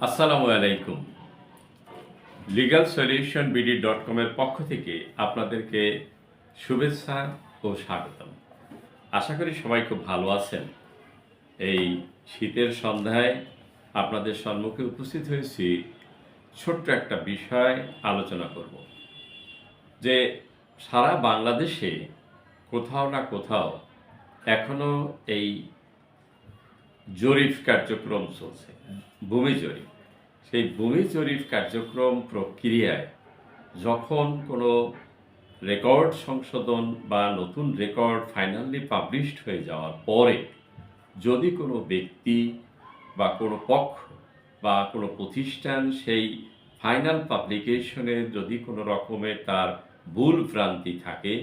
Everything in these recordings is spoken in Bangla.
আসসালামু আলাইকুম। লিগাল সলিউশন বিডি ডট কমের পক্ষ থেকে আপনাদেরকে শুভেচ্ছা ও স্বাগতম। আশা করি সবাই খুব ভালো আছেন। এই শীতের সন্ধ্যায় আপনাদের সম্মুখে উপস্থিত হয়েছি। ছোট্ট একটা বিষয় আলোচনা করব। যে সারা বাংলাদেশে কোথাও না কোথাও এখনও এই জরিফ কার্যক্রম চলছে। ভূমি জরিপ সেই ভূমি জরিপ কার্যক্রম প্রক্রিয়ায় যখন কোনো রেকর্ড সংশোধন বা নতুন রেকর্ড ফাইনালি পাবলিশড হয়ে যাওয়ার পরে যদি কোনো ব্যক্তি বা কোনো পক্ষ বা কোনো প্রতিষ্ঠান সেই ফাইনাল পাবলিকেশনে যদি কোনো রকমের তার ভুল ভ্রান্তি থাকে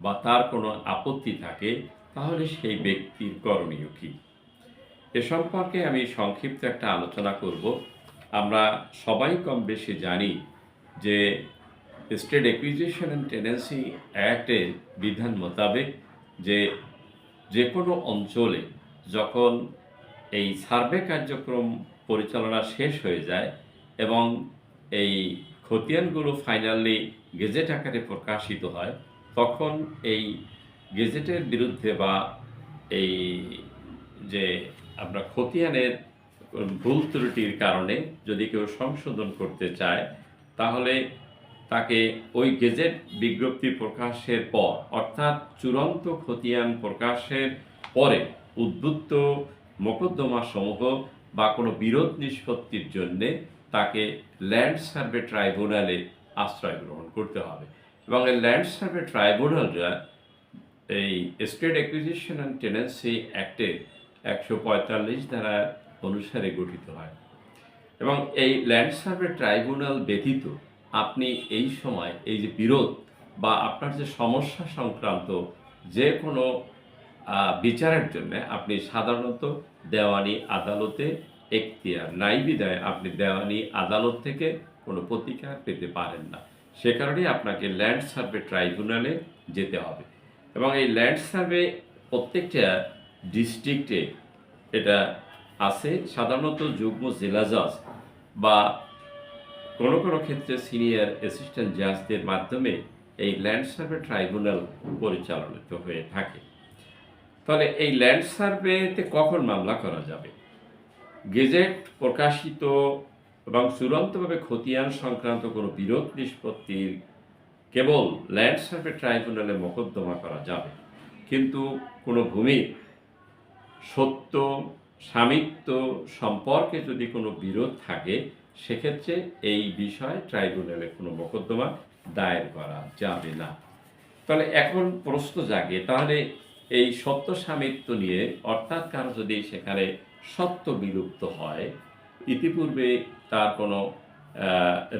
বা তার কোনো আপত্তি থাকে, তাহলে সেই ব্যক্তির করণীয় কী? এ সম্পর্কে আমি সংক্ষিপ্ত একটা আলোচনা করব। আমরা সবাই কম বেশি জানি যে স্টেট অ্যাকুইজিশন অ্যান্ড টেনেন্সি অ্যাক্টের বিধান মোতাবেক যে যে কোনো অঞ্চলে যখন এই সার্ভে কার্যক্রম পরিচালনা শেষ হয়ে যায় এবং এই খতিয়ানগুলো ফাইনালি গেজেট আকারে প্রকাশিত হয়, তখন এই গেজেটের বিরুদ্ধে বা এই যে আমরা খতিয়ানের ভুল ত্রুটির কারণে যদি কেউ সংশোধন করতে চায়, তাহলে তাকে ওই গেজেট বিজ্ঞপ্তি প্রকাশের পর, অর্থাৎ চূড়ান্ত খতিয়ান প্রকাশের পরে উদ্বুদ্ধ সমূহ বা কোনো বিরোধ নিষ্পত্তির জন্যে তাকে ল্যান্ড সার্ভে ট্রাইব্যুনালে আশ্রয় গ্রহণ করতে হবে। এবং এই ল্যান্ড সার্ভে ট্রাইব্যুনালরা এই স্টেট অ্যাকুইজিশন অ্যান্ড টেনেন্সি অ্যাক্টের একশো পঁয়তাল্লিশ ধারা অনুসারে গঠিত হয়। এবং এই ল্যান্ড সার্ভে ট্রাইব্যুনাল ব্যতীত আপনি এই সময় এই যে বিরোধ বা আপনার যে সমস্যা সংক্রান্ত যে কোনো বিচারের জন্য আপনি সাধারণত দেওয়ানি আদালতে এখতিয়ার নাই বিদায় আপনি দেওয়ানি আদালত থেকে কোনো প্রতিকার পেতে পারেন না। সে কারণেই আপনাকে ল্যান্ড সার্ভে ট্রাইব্যুনালে যেতে হবে। এবং এই ল্যান্ড সার্ভে প্রত্যেকটা ডিস্ট্রিক্টে এটা আছে। সাধারণত যুগ্ম জেলা জজ বা কোনো কোনো ক্ষেত্রে সিনিয়র অ্যাসিস্ট্যান্ট জাজদের মাধ্যমে এই ল্যান্ড সার্ভে ট্রাইব্যুনাল পরিচালিত হয়ে থাকে। তাহলে এই ল্যান্ড সার্ভেতে কখন মামলা করা যাবে? গেজেট প্রকাশিত এবং চূড়ান্তভাবে খতিয়ান সংক্রান্ত কোনো বিরোধ নিষ্পত্তির কেবল ল্যান্ড সার্ভে ট্রাইব্যুনালে মোকদ্দমা করা যাবে। কিন্তু কোনো ভূমির সত্য স্বামিত্ব সম্পর্কে যদি কোনো বিরোধ থাকে, সেক্ষেত্রে এই বিষয়ে ট্রাইব্যুনালে কোনো মোকদ্দমা দায়ের করা যাবে না। তাহলে এখন প্রশ্ন জাগে, তাহলে এই সত্য স্বামিত্ব নিয়ে অর্থাৎ কারও যদি সেখানে সত্য বিলুপ্ত হয়, ইতিপূর্বে তার কোনো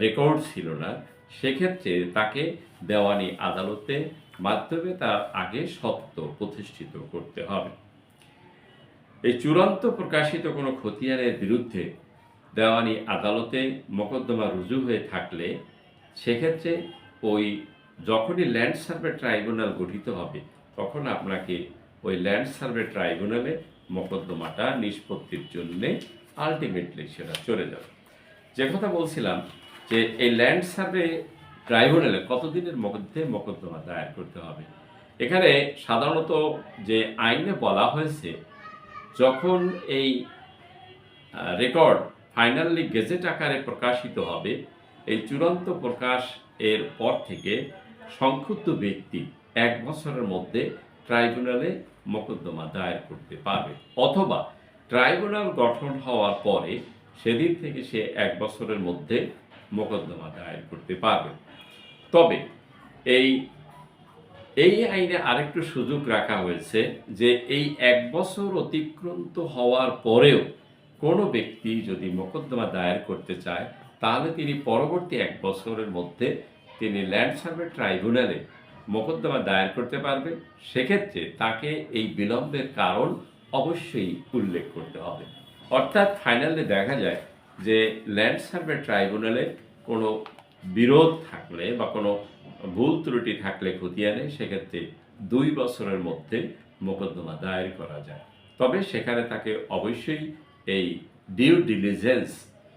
রেকর্ড ছিল না, সেক্ষেত্রে তাকে দেওয়ানি আদালতে মাধ্যমে তার আগে সত্য প্রতিষ্ঠিত করতে হবে। এই চূড়ান্ত প্রকাশিত কোনো খতিয়ানের বিরুদ্ধে দেওয়ানি আদালতে মোকদ্দমা রুজু হয়ে থাকলে সেক্ষেত্রে ওই যখনই ল্যান্ড সার্ভে ট্রাইব্যুনাল গঠিত হবে, তখন আপনাকে ওই ল্যান্ড সার্ভে ট্রাইব্যুনালে মোকদ্দমাটা নিষ্পত্তির জন্যে আলটিমেটলি সেটা চলে যাবে। যে কথা বলছিলাম যে এই ল্যান্ড সার্ভে ট্রাইব্যুনালে কতদিনের মধ্যে মোকদ্দমা দায়ের করতে হবে? এখানে সাধারণত যে আইনে বলা হয়েছে যখন এই রেকর্ড ফাইনালি গেজেট আকারে প্রকাশিত হবে, এই চূড়ান্ত প্রকাশ এর পর থেকে সংক্ষুব্ধ ব্যক্তি এক বছরের মধ্যে ট্রাইব্যুনালে মোকদ্দমা দায়ের করতে পারবে। অথবা ট্রাইব্যুনাল গঠন হওয়ার পরে সেদিন থেকে সে এক বছরের মধ্যে মোকদ্দমা দায়ের করতে পারবে। তবে এই এই আইনে আরেকটু সুযোগ রাখা হয়েছে যে এই এক বছর অতিক্রান্ত হওয়ার পরেও কোনো ব্যক্তি যদি মোকদ্দমা দায়ের করতে চায়, তাহলে তিনি পরবর্তী এক বছরের মধ্যে তিনি ল্যান্ড সার্ভে ট্রাইব্যুনালে মোকদ্দমা দায়ের করতে পারবে। সেক্ষেত্রে তাকে এই বিলম্বের কারণ অবশ্যই উল্লেখ করতে হবে। অর্থাৎ ফাইনালে দেখা যায় যে ল্যান্ড সার্ভে ট্রাইব্যুনালে কোনো বিরোধ থাকলে বা কোনো ভুল ত্রুটি থাকলে খতিয়ানে সেক্ষেত্রে দুই বছরের মধ্যে মোকদ্দমা দায়ের করা যায়। তবে সেখানে তাকে অবশ্যই এই ডিউ ডিলিজেন্স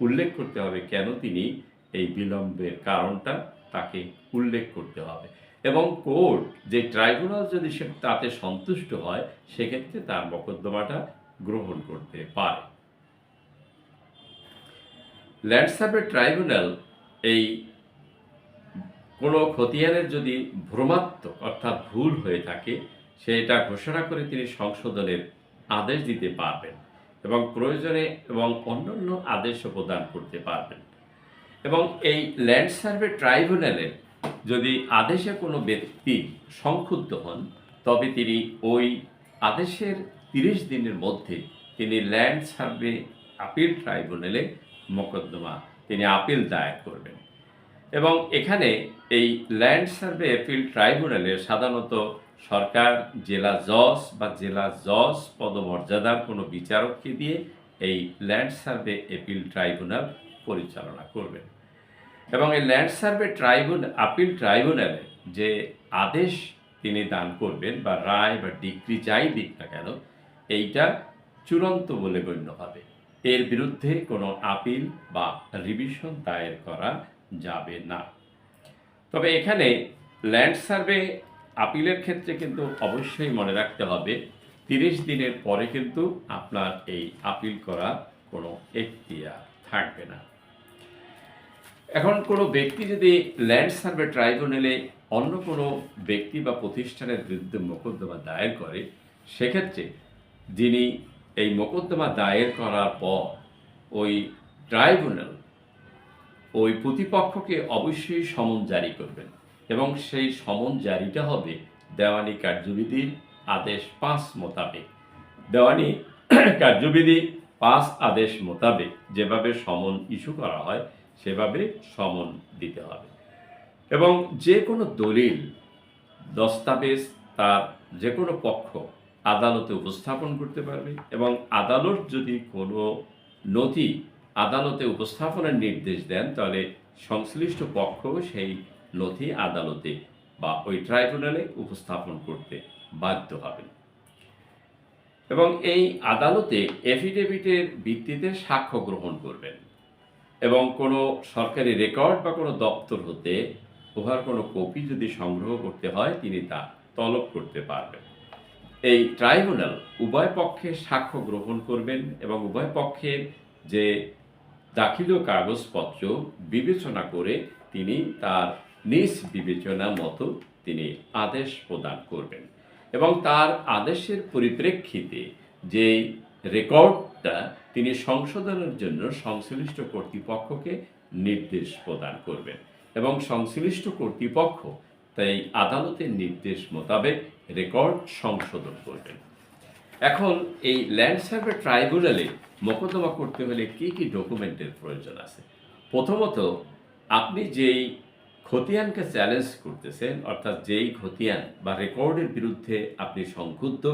উল্লেখ করতে হবে কেন তিনি এই বিলম্বের কারণটা তাকে উল্লেখ করতে হবে। এবং কোর্ট যে ট্রাইব্যুনাল যদি সে তাতে সন্তুষ্ট হয়, সেক্ষেত্রে তার মোকদ্দমাটা গ্রহণ করতে পারে। ল্যান্ড সার্ভে ট্রাইব্যুনাল এই কোনো খতিয়ানের যদি ভ্রমাত্মক অর্থাৎ ভুল হয়ে থাকে, সেটা ঘোষণা করে তিনি সংশোধনের আদেশ দিতে পারবেন এবং প্রয়োজনে এবং অন্যান্য আদেশও প্রদান করতে পারবেন। এবং এই ল্যান্ড সার্ভে ট্রাইব্যুনালের যদি আদেশে কোনো ব্যক্তি সংক্ষুব্ধ হন, তবে তিনি ওই আদেশের তিরিশ দিনের মধ্যে তিনি ল্যান্ড সার্ভে আপিল ট্রাইব্যুনালে মোকদ্দমা, তিনি আপিল দায়ের করবেন। এবং এখানে এই ল্যান্ড সার্ভে অ্যাপিল ট্রাইব্যুনালে সাধারণত সরকার, জেলা জজ বা জেলা জজ পদমর্যাদার কোনো বিচারককে দিয়ে এই ল্যান্ড সার্ভে অ্যাপিল ট্রাইব্যুনাল পরিচালনা করবেন। এবং এই ল্যান্ড সার্ভে ট্রাইব্যুনাল আপিল ট্রাইব্যুনালে যে আদেশ তিনি দান করবেন বা রায় বা ডিগ্রি যাই দিক না কেন, এইটা চূড়ান্ত বলে গণ্য হবে। এর বিরুদ্ধে কোনো আপিল বা রিভিশন দায়ের করা যাবে না। তবে এখানে ল্যান্ড সার্ভে আপিলের ক্ষেত্রে কিন্তু অবশ্যই মনে রাখতে হবে, তিরিশ দিনের পরে কিন্তু আপনার এই আপিল করা কোনো এখতিয়ার থাকবে না। এখন কোনো ব্যক্তি যদি ল্যান্ড সার্ভে ট্রাইব্যুনালে অন্য কোনো ব্যক্তি বা প্রতিষ্ঠানের বিরুদ্ধে মোকদ্দমা দায়ের করে, সেক্ষেত্রে যিনি এই মোকদ্দমা দায়ের করার পর ওই ট্রাইব্যুনাল ওই প্রতিপক্ষকে অবশ্যই সমন জারি করবেন এবং সেই সমন জারিটা হবে দেওয়ানি কার্যবিধির আদেশ পাঁচ মোতাবেক। দেওয়ানি কার্যবিধি পাঁচ আদেশ মোতাবেক যেভাবে সমন ইস্যু করা হয়, সেভাবে সমন দিতে হবে। এবং যে কোনো দলিল, দস্তাবেজ তার যে কোনো পক্ষ আদালতে উপস্থাপন করতে পারবে এবং আদালত যদি কোনো নথি আদালতে উপস্থাপনের নির্দেশ দেন, তাহলে সংশ্লিষ্ট পক্ষ সেই নথি আদালতে বা ওই ট্রাইব্যুনালে উপস্থাপন করতে বাধ্য হবেন। এবং এই আদালতে এফিডেভিটের ভিত্তিতে সাক্ষ্য গ্রহণ করবেন এবং কোনো সরকারি রেকর্ড বা কোনো দপ্তর হতে উহার কোনো কপি যদি সংগ্রহ করতে হয়, তিনি তা তলব করতে পারবেন। এই ট্রাইব্যুনাল উভয় পক্ষের সাক্ষ্য গ্রহণ করবেন এবং উভয় পক্ষের যে দাখিল কাগজপত্র বিবেচনা করে তিনি তার নিজ বিবেচনা মতো তিনি আদেশ প্রদান করবেন। এবং তার আদেশের পরিপ্রেক্ষিতে যে রেকর্ডটা তিনি সংশোধনের জন্য সংশ্লিষ্ট কর্তৃপক্ষকে নির্দেশ প্রদান করবেন। এবং সংশ্লিষ্ট কর্তৃপক্ষ তাই আদালতের নির্দেশ মোতাবেক রেকর্ড সংশোধন করবেন। এখন এই ল্যান্ড সার্ভে ট্রাইব্যুনালে মোকদ্দমা করতে হলে কি কি ডকুমেন্টের প্রয়োজন আছে? প্রথমত, আপনি যেই খতিয়ানকে চ্যালেঞ্জ করতেছেন, অর্থাৎ যেই খতিয়ান বা রেকর্ডের বিরুদ্ধে আপনি সংক্ষুব্ধ,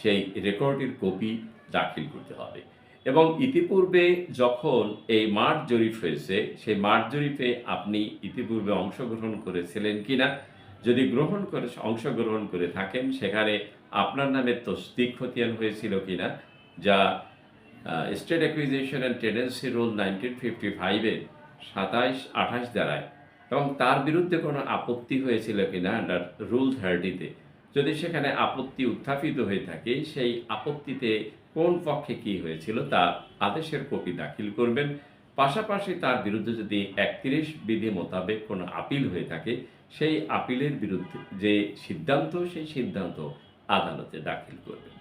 সেই রেকর্ডের কপি দাখিল করতে হবে। এবং ইতিপূর্বে যখন এই মাঠ জরিপ হয়েছে, সেই মাঠ জরিপে আপনি ইতিপূর্বে অংশগ্রহণ করেছিলেন কিনা যদি গ্রহণ করে, অংশগ্রহণ করে থাকেন, সেখানে আপনার নামে তসদিক খতিয়ান হয়েছিল কিনা, যা state acquisition and tenancy rule nineteen fifty ফাইভের সাতাইশ, আঠাশ দ্বারায়, এবং তার বিরুদ্ধে কোনো আপত্তি হয়েছিল কিনা আন্ডার রুল থার্টিতে যদি সেখানে আপত্তি উত্থাপিত হয়ে থাকে, সেই আপত্তিতে কোন পক্ষে কি হয়েছিল, তা আদেশের কপি দাখিল করবেন। পাশাপাশি তার বিরুদ্ধে যদি একত্রিশ বিধি মোতাবেক কোনো আপিল হয়ে থাকে, সেই আপিলের বিরুদ্ধে যে সিদ্ধান্ত, সেই সিদ্ধান্ত আদালতে দাখিল করবেন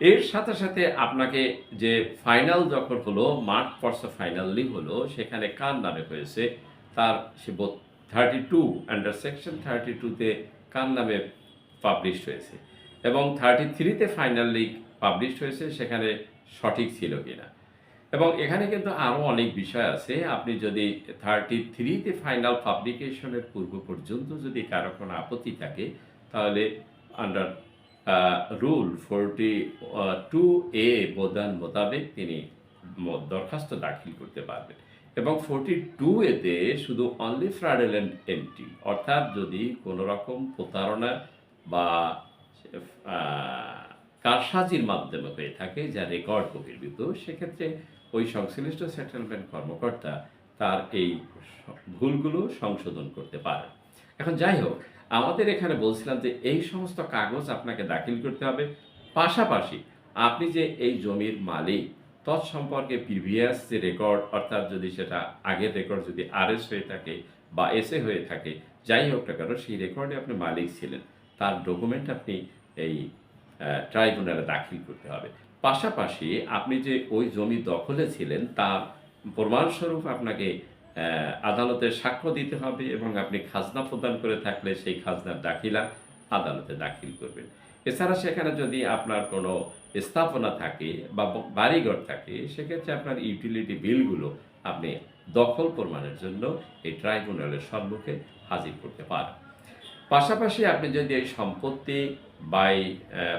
এর সাথে সাথে আপনাকে যে ফাইনাল যখন হলো মাঠ ফর্স ফাইনালি হলো, সেখানে কার নামে হয়েছে, তার সে thirty two under section thirty টুতে কার নামে পাবলিশ হয়েছে? এবং থার্টি থ্রিতে ফাইনালি পাবলিশ হয়েছে, সেখানে সঠিক ছিল কিনা? এবং এখানে কিন্তু আরও অনেক বিষয় আছে। আপনি যদি থার্টি থ্রিতে ফাইনাল পাবলিকেশনের পূর্ব পর্যন্ত যদি কারও কোনো আপত্তি থাকে, তাহলে under rule forty two A প্রদান মোতাবেক তিনি দরখাস্ত দাখিল করতে পারবেন। এবং ফোরটি টু এতে শুধু অনলি ফ্রাডেলেন্ট এন্ট্রি অর্থাৎ যদি কোনো রকম প্রতারণা বা কারসাজির মাধ্যমে হয়ে থাকে, যা রেকর্ড বহির্ভূত সেক্ষেত্রে ওই সংশ্লিষ্ট সেটেলমেন্ট কর্মকর্তা তার এই ভুলগুলো সংশোধন করতে পারে এখন যাই হোক, আমাদের এখানে বলছিলাম যে এই সমস্ত কাগজ আপনাকে দাখিল করতে হবে। পাশাপাশি আপনি যে এই জমির মালিক, তৎসম্পর্কে প্রিভিয়াস যে রেকর্ড অর্থাৎ যদি সেটা আগের রেকর্ড যদি আরএস হয়ে থাকে বা এসএ হয়ে থাকে, যাই হোক না কেন, সেই রেকর্ডে আপনি মালিক ছিলেন। তার ডকুমেন্ট আপনি এই ট্রাইব্যুনালে দাখিল করতে হবে। পাশাপাশি আপনি যে ওই জমি দখলে ছিলেন, তার প্রমাণস্বরূপ আপনাকে আদালতে সাক্ষ্য দিতে হবে এবং আপনি খাজনা প্রদান করে থাকলে সেই খাজনার দাখিলা আদালতে দাখিল করবেন। এছাড়া সেখানে যদি আপনার কোনো স্থাপনা থাকে বা, বাড়িঘর থাকে, সেক্ষেত্রে আপনার ইউটিলিটি বিলগুলো আপনি দখল প্রমাণের জন্য এই ট্রাইব্যুনালের সম্মুখে হাজির করতে পারেন। পাশাপাশি আপনি যদি এই সম্পত্তি বাই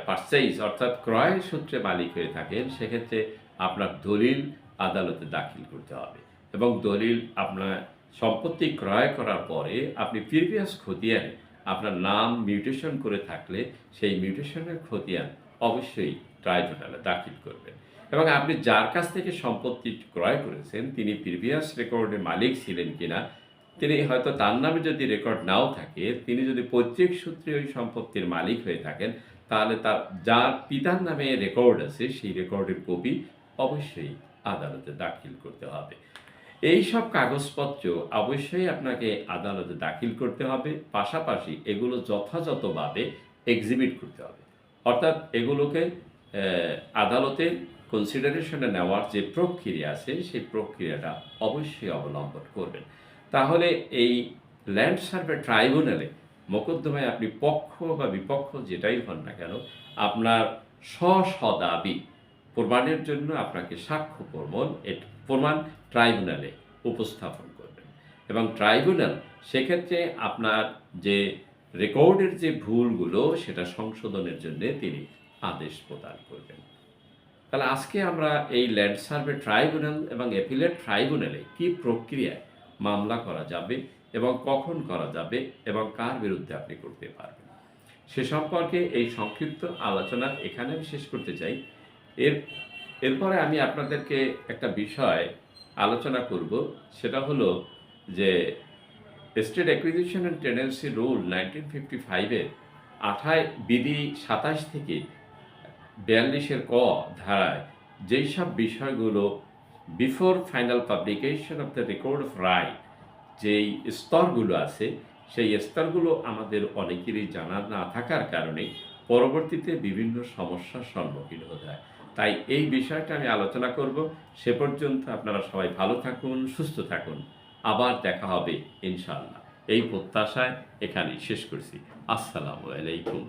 পারচেজ অর্থাৎ ক্রয় সূত্রে মালিক হয়ে থাকেন, সেক্ষেত্রে আপনার দলিল আদালতে দাখিল করতে হবে। এবং দলিল আপনার সম্পত্তি ক্রয় করার পরে আপনি প্রিভিয়াস খতিয়ানে, আপনার নাম মিউটেশন করে থাকলে সেই মিউটেশনের খতিয়ান অবশ্যই ট্রাইব্যুনালে দাখিল করবেন। এবং আপনি যার কাছ থেকে সম্পত্তি ক্রয় করেছেন, তিনি প্রিভিয়াস রেকর্ডের মালিক ছিলেন কিনা তিনি হয়তো তার নামে যদি রেকর্ড নাও থাকে, তিনি যদি পৈতৃক সূত্রে ওই সম্পত্তির মালিক হয়ে থাকেন, তাহলে তার, যার পিতার নামে রেকর্ড আছে, সেই রেকর্ডের কপি অবশ্যই আদালতে দাখিল করতে হবে। এই সব কাগজপত্র অবশ্যই আপনাকে আদালতে দাখিল করতে হবে, পাশাপাশি এগুলো যথাযথভাবে এক্সিবিট করতে হবে। অর্থাৎ এগুলোকে আদালতে কনসিডারেশনে নেওয়ার যে প্রক্রিয়া আছে, সেই প্রক্রিয়াটা অবশ্যই অবলম্বন করবেন। তাহলে এই ল্যান্ড সার্ভে ট্রাইব্যুনালে মোকদ্দমায় আপনি পক্ষ বা বিপক্ষ যেটাই হন না কেন, আপনার স্ব দাবি প্রমাণের জন্য আপনাকে সাক্ষ্য প্রমাণ প্রমাণ ট্রাইব্যুনালে উপস্থাপন করবেন। এবং ট্রাইব্যুনাল সেক্ষেত্রে আপনার যে রেকর্ডের যে ভুলগুলো, সেটা সংশোধনের জন্য তিনি আদেশ প্রদান করবেন। তাহলে আজকে আমরা এই ল্যান্ড সার্ভে ট্রাইব্যুনাল এবং অ্যাপিলেট ট্রাইব্যুনালে কি প্রক্রিয়ায় মামলা করা যাবে এবং কখন করা যাবে এবং কার বিরুদ্ধে আপনি করতে পারবেন। সে সম্পর্কে এই সংক্ষিপ্ত আলোচনা এখানে আমি শেষ করতে চাই। এর, এরপরে আমি আপনাদেরকে একটা বিষয় আলোচনা করব, সেটা হলো যে state acquisition and tenancy rule nineteen fifty ফাইভের আঠায় বিধি সাতাশ থেকে বিয়াল্লিশের ক ধারায় যেই সব বিষয়গুলো before final publication of the record of right যেই স্তরগুলো আছে, সেই স্তরগুলো আমাদের অনেকেরই জানা না থাকার কারণে পরবর্তীতে বিভিন্ন সমস্যার সম্মুখীন হতে হয়। তাই এই বিষয়টা আমি আলোচনা করব। সে পর্যন্ত আপনারা সবাই ভালো থাকুন, সুস্থ থাকুন। আবার দেখা হবে, ইনশাআল্লাহ। এই প্রত্যাশায় এখানেই শেষ করছি। আসসালামু আলাইকুম।